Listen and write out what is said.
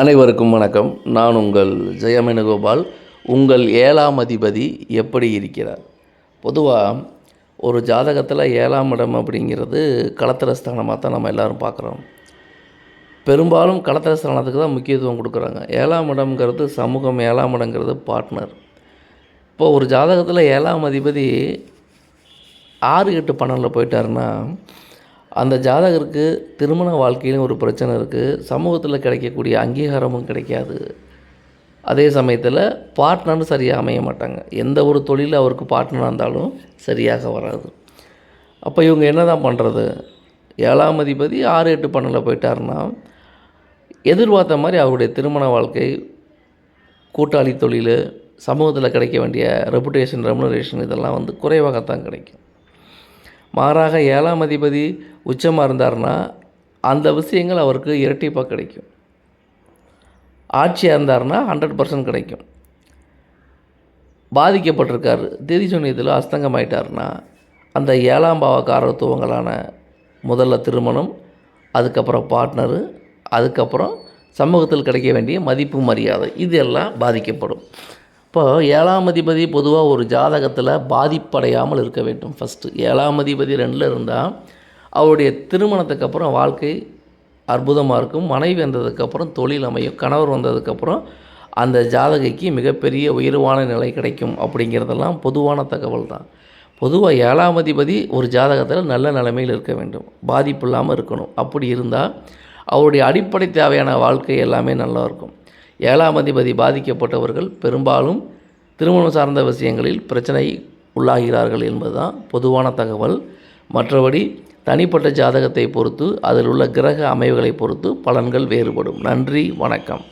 அனைவருக்கும் வணக்கம். நான் உங்கள் ஜெயமேனுகோபால். உங்கள் ஏழாம் அதிபதி எப்படி இருக்கிறார்? பொதுவாக ஒரு ஜாதகத்தில் ஏழாம் இடம் அப்படிங்கிறது களத்திரஸ்தானமாக தான் நம்ம எல்லோரும் பார்க்குறோம். பெரும்பாலும் களத்திரஸ்தானத்துக்கு தான் முக்கியத்துவம் கொடுக்குறாங்க. ஏழாம் இடம்ங்கிறது சமூகம் ஏழாம் இடங்கிறது பார்ட்னர் இப்போ ஒரு ஜாதகத்தில் ஏழாம் அதிபதி ஆறு எட்டு பன்னெண்டில் போயிட்டாருன்னா அந்த ஜாதகருக்கு திருமண வாழ்க்கையிலும் ஒரு பிரச்சனை இருக்குது சமூகத்தில் கிடைக்கக்கூடிய அங்கீகாரமும் கிடைக்காது. அதே சமயத்தில் பார்ட்னரும் சரியாக அமைய மாட்டாங்க. எந்த ஒரு தொழிலில் அவருக்கு பார்ட்னராக இருந்தாலும் சரியாக வராது. அப்போ இவங்க என்ன தான் பண்ணுறது ஏழாம் அதிபதி ஆறு எட்டு பன்னெண்டில் போயிட்டாருன்னா எதிர்பார்த்த மாதிரி அவருடைய திருமண வாழ்க்கை கூட்டாளி தொழில் சமூகத்தில் கிடைக்க வேண்டிய ரெப்புடேஷன் ரெமுனரேஷன் இதெல்லாம் வந்து குறைவாகத்தான் கிடைக்கும். மாறாக ஏழாம் அதிபதி உச்சமாக இருந்தார்னா அந்த விஷயங்கள் அவருக்கு இரட்டிப்பாக கிடைக்கும். ஆட்சியாக இருந்தார்னா ஹண்ட்ரட் பர்சன்ட் கிடைக்கும். பாதிக்கப்பட்டிருக்காரு. திதி சொன்னியத்தில் அஸ்தங்கமாயிட்டார்னா அந்த ஏழாம் பாவக்காரத்துவங்களான முதல்ல திருமணம் அதுக்கப்புறம் பார்ட்னரு அதுக்கப்புறம் சமூகத்தில் கிடைக்க வேண்டிய மதிப்பு மரியாதை இது எல்லாம் பாதிக்கப்படும். இப்போ ஏழாம் அதிபதி பொதுவாக ஒரு ஜாதகத்தில் பாதிப்படையாமல் இருக்க வேண்டும். ஃபஸ்ட்டு ஏழாம் அதிபதி ரெண்டில் இருந்தால் அவருடைய திருமணத்துக்கு அப்புறம் வாழ்க்கை அற்புதமாக இருக்கும். மனைவி வந்ததுக்கப்புறம் தொழில் அமையும். கணவர் வந்ததுக்கப்புறம் அந்த ஜாதகைக்கு மிகப்பெரிய உயர்வான நிலை கிடைக்கும் அப்படிங்கிறதெல்லாம் பொதுவான தகவல் தான். பொதுவாக ஏழாம் அதிபதி ஒரு ஜாதகத்தில் நல்ல நிலைமையில் இருக்க வேண்டும். பாதிப்பு இல்லாமல் இருக்கணும். அப்படி இருந்தால் அவருடைய அடிப்படை தேவையான வாழ்க்கை எல்லாமே நல்லா இருக்கும். ஏழாம் அதிபதி பாதிக்கப்பட்டவர்கள் பெரும்பாலும் திருமணம் சார்ந்த விஷயங்களில் பிரச்சனை உள்ளாகிறார்கள் என்பதுதான் பொதுவான தகவல். மற்றபடி தனிப்பட்ட ஜாதகத்தை பொறுத்து அதில் உள்ள கிரக அமைவுகளை பொறுத்து பலன்கள் வேறுபடும். நன்றி வணக்கம்.